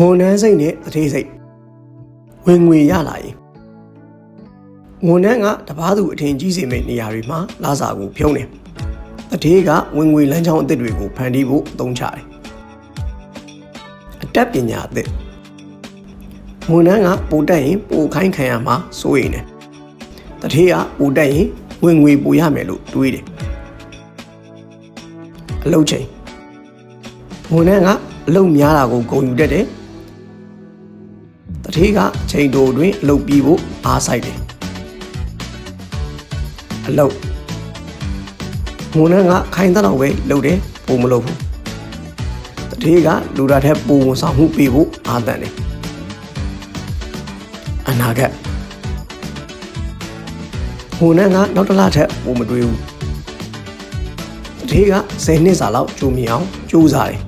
ဝန်ထမ်းစိတ်နဲ့တတိစိတ်ဝင်ငွေရလာရင်ဝန်ထမ်းကတပားသူအထင်ကြီးစေမယ့်နေရာတွေမှာလာစာကိုဖြုံးတယ်တတိကဝင်ငွေလမ်းကြောင်းအသစ်တွေကိုဖန်တီးဖို့အသုံးချတယ်အတတ်ပညာအသစ်ဝန်ထမ်းကပိုတက်ရင်ပိုခိုင်းခံရမှာစိုးရိမ်တယ်တတိကပိုတက်ရင်ဝင်ငွေပိုရမယ်လို့တွေးတယ်အလုပ်ချိန်ဝန်ထမ်းကအလုပ်များတာကိုဂုဏ်ယူတတ်တယ်။ တထေးကချိန်တိုတွင်အလုပ်ပြီးဖို့အားစိုက်တယ်။အလုပ်ဝန်ထမ်းကခိုင်းတဲ့တော့ပဲလုပ်တယ်ပုံမလုပ်ဘူး။တထေးကလူတာထက်ပုံဝန်ဆောင်မှုပေးဖို့အားတန်တယ်။အနာဂတ်ဝန်ထမ်းကနောက်တစ်လထက်ပုံမတွေးဘူး။တထေးက10နှစ်စာလောက်ကြိုမြင်အောင်ကြိုးစားတယ်